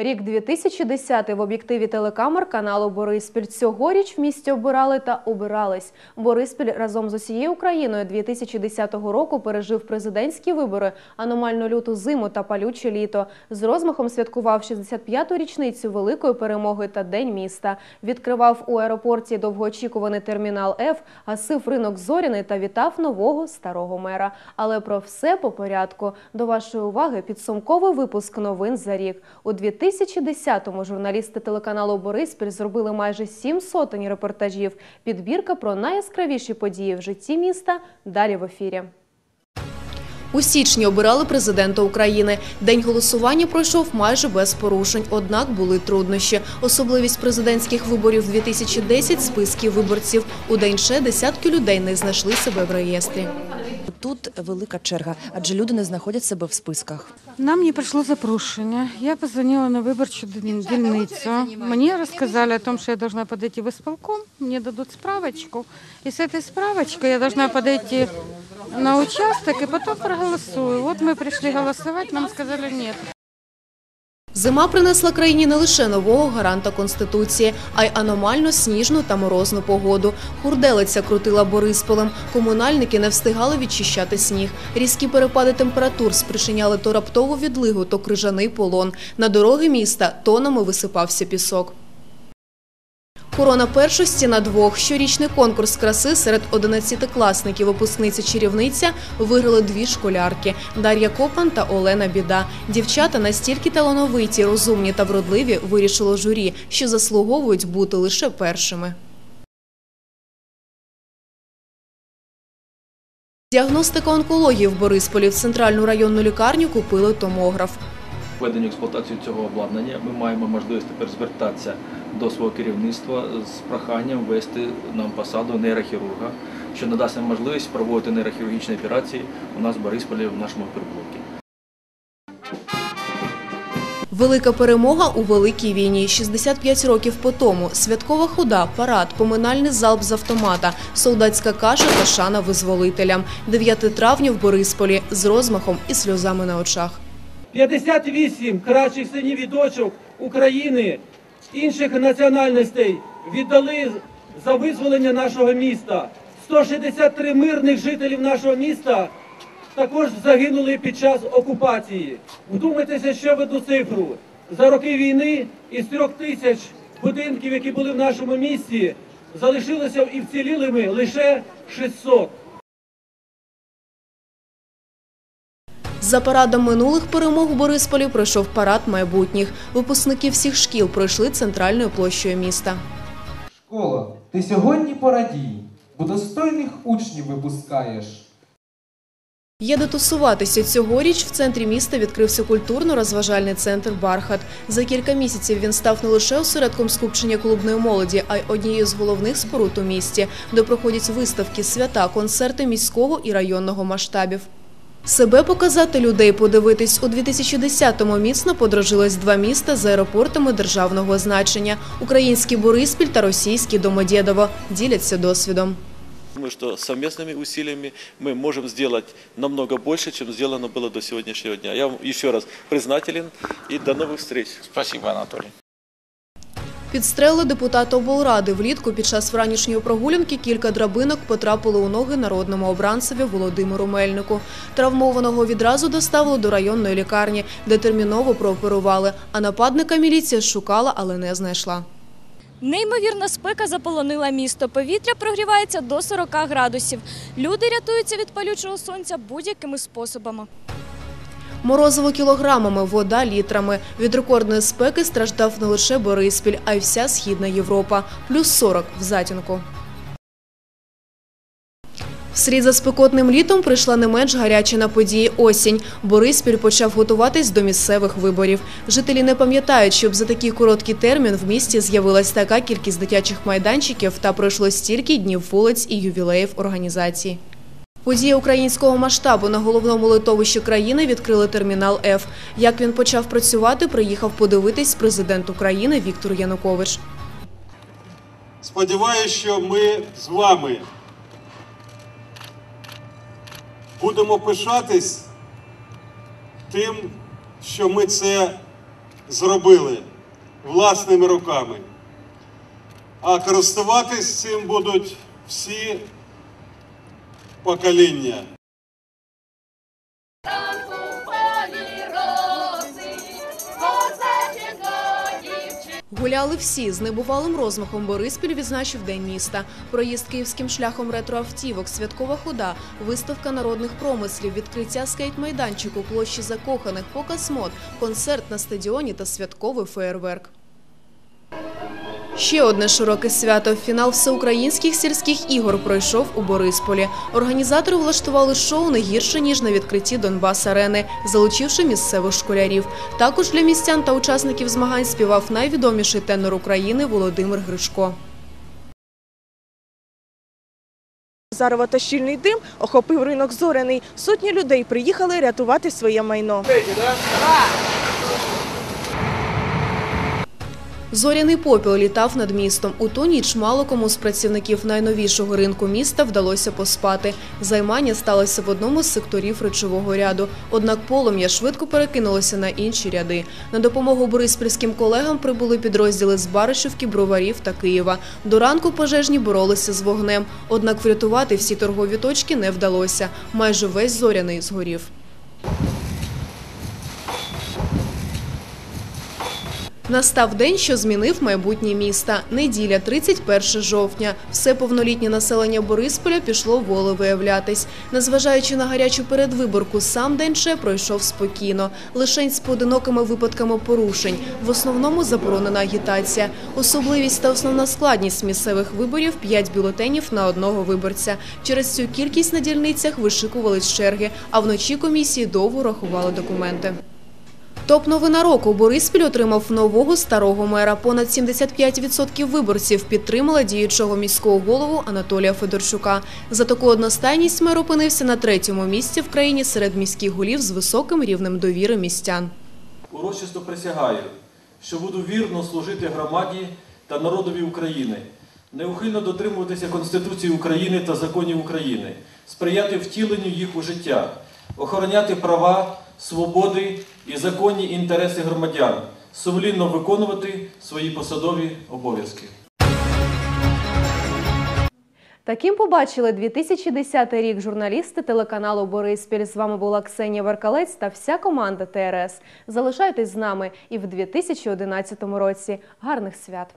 Рік 2010 в об'єктиві телекамер каналу Бориспіль. Цьогоріч в місті обирали та обирались. Бориспіль разом з усією Україною 2010 року пережив президентські вибори, аномально люту зиму та палюче літо. З розмахом святкував 65-ту річницю великої перемоги та День міста. Відкривав у аеропорті довгоочікуваний термінал Ф, гасив ринок Зоряний та вітав нового старого мера. Але про все по порядку. До вашої уваги підсумковий випуск новин за рік. У 2010-му журналісти телеканалу Бориспіль зробили майже сім сотень репортажів. Підбірка про найяскравіші події в житті міста далі в ефірі. У січні обирали президента України. День голосування пройшов майже без порушень, однак були труднощі. Особливість президентських виборів 2010 – списки виборців. У день ще десятки людей не знайшли себе в реєстрі. Тут велика черга, адже люди не знаходять себе в списках. Нам не прийшло запрошення. Я позвонила на виборчу дільницю. Мені розказали о том, що я должна подойти в исполком, мені дадуть справочку. І з цієї справочки я должна подойти на участок і потім проголосую. От ми прийшли голосувати, нам сказали ні. Зима принесла країні не лише нового гаранта Конституції, а й аномально сніжну та морозну погоду. Хурделиця крутила Борисполем. Комунальники не встигали відчищати сніг. Різкі перепади температур спричиняли то раптову відлигу, то крижаний полон. На дороги міста тонами висипався пісок. Корона першості на двох. Щорічний конкурс краси серед одинадцятикласників випускниця чарівниця виграли дві школярки – Дар'я Копан та Олена Біда. Дівчата настільки талановиті, розумні та вродливі вирішило журі, що заслуговують бути лише першими. Діагностика онкології в Борисполі в центральну районну лікарню купили томограф. Введенню експлуатацію цього обладнання ми маємо можливість тепер звертатися до свого керівництва з проханням ввести нам посаду нейрохірурга, що надасть нам можливість проводити нейрохірургічні операції у нас в Борисполі в нашому переблокі. Велика перемога у великій війні. 65 років по тому. Святкова худа, парад, поминальний залп з автомата, солдатська каша та шана визволителям. 9 травня в Борисполі з розмахом і сльозами на очах. 58 кращих синів і дочок України інших національностей віддали за визволення нашого міста. 163 мирних жителів нашого міста також загинули під час окупації. Вдумайтеся ще в одну цифру. За роки війни із трьох тисяч будинків, які були в нашому місті, залишилося і вцілілими лише 600. За парадом минулих перемог у Борисполі пройшов парад майбутніх. Випускники всіх шкіл пройшли центральною площею міста. Школа, ти сьогодні порадій, бо достойних учнів випускаєш. Є де тусуватися. Цьогоріч в центрі міста відкрився культурно-розважальний центр «Бархат». За кілька місяців він став не лише осередком скупчення клубної молоді, а й однією з головних споруд у місті, де проходять виставки, свята, концерти міського і районного масштабів. Себе показати людей подивитись у 2010-му міцно подружилось два міста з аеропортами державного значення – український Бориспіль та російський Домодєдово. Діляться досвідом. Думаю, что совместными усилиями мы можем сделать намного больше, чем сделано было до сегодняшнего дня. Я вам еще раз признателен и до новых встреч. Спасибо, Анатолий. Підстрелили депутата облради. Влітку під час вранішньої прогулянки кілька драбинок потрапили у ноги народному обранцеві Володимиру Мельнику. Травмованого відразу доставили до районної лікарні, де терміново прооперували, а нападника міліція шукала, але не знайшла. Неймовірна спека заполонила місто. Повітря прогрівається до 40 градусів. Люди рятуються від палючого сонця будь-якими способами. Морозиво кілограмами, вода літрами. Від рекордної спеки страждав не лише Бориспіль, а й вся Східна Європа. Плюс 40 в затінку. Вслід за спекотним літом прийшла не менш гаряча на події осінь. Бориспіль почав готуватись до місцевих виборів. Жителі не пам'ятають, щоб за такий короткий термін в місті з'явилась така кількість дитячих майданчиків та пройшло стільки днів вулиць і ювілеїв організації. Події українського масштабу на головному литовищі країни відкрили термінал Ф. Як він почав працювати, приїхав подивитись президент України Віктор Янукович. Сподіваюсь, що ми з вами будемо пишатись тим, що ми це зробили власними руками. А користуватись цим будуть всі покоління. Гуляли всі з небувалим розмахом. Бориспіль відзначив День міста. Проїзд київським шляхом ретроавтівок, святкова хода, виставка народних промислів, відкриття скейт-майданчику, площі закоханих, показ мод, концерт на стадіоні та святковий феєрверк. Ще одне широке свято. Фінал всеукраїнських сільських ігор пройшов у Борисполі. Організатори влаштували шоу не гірше, ніж на відкритті Донбас-арени, залучивши місцевих школярів. Також для містян та учасників змагань співав найвідоміший тенор України Володимир Гришко. Зарево та щільний дим охопив ринок зоряний. Сотні людей приїхали рятувати своє майно. Зоряний попіл літав над містом. У ту ніч мало кому з працівників найновішого ринку міста вдалося поспати. Займання сталося в одному з секторів речового ряду. Однак полум'я швидко перекинулося на інші ряди. На допомогу бориспільським колегам прибули підрозділи з Баришівки, Броварів та Києва. До ранку пожежні боролися з вогнем. Однак врятувати всі торгові точки не вдалося. Майже весь зоряний згорів. Настав день, що змінив майбутнє міста. Неділя, 31 жовтня. Все повнолітнє населення Борисполя пішло волевиявлятись. Незважаючи на гарячу передвиборку, сам день ще пройшов спокійно. Лишень з поодинокими випадками порушень. В основному заборонена агітація. Особливість та основна складність місцевих виборів – 5 бюлетенів на одного виборця. Через цю кількість на дільницях вишикувались черги, а вночі комісії довго рахували документи. Топ-новина року Бориспіль отримав нового старого мера. Понад 75% виборців підтримали діючого міського голову Анатолія Федорчука. За таку одностайність мер опинився на третьому місці в країні серед міських голів з високим рівнем довіри містян. Урочисто присягаю, що буду вірно служити громаді та народові України, неухильно дотримуватися Конституції України та законів України, сприяти втіленню їх у життя, охороняти права, свободи і законні інтереси громадян, сумлінно виконувати свої посадові обов'язки. Таким побачили 2010 рік журналісти телеканалу Бориспіль. З вами була Ксенія Веркалець та вся команда ТРС. Залишайтесь з нами і в 2011 році. Гарних свят!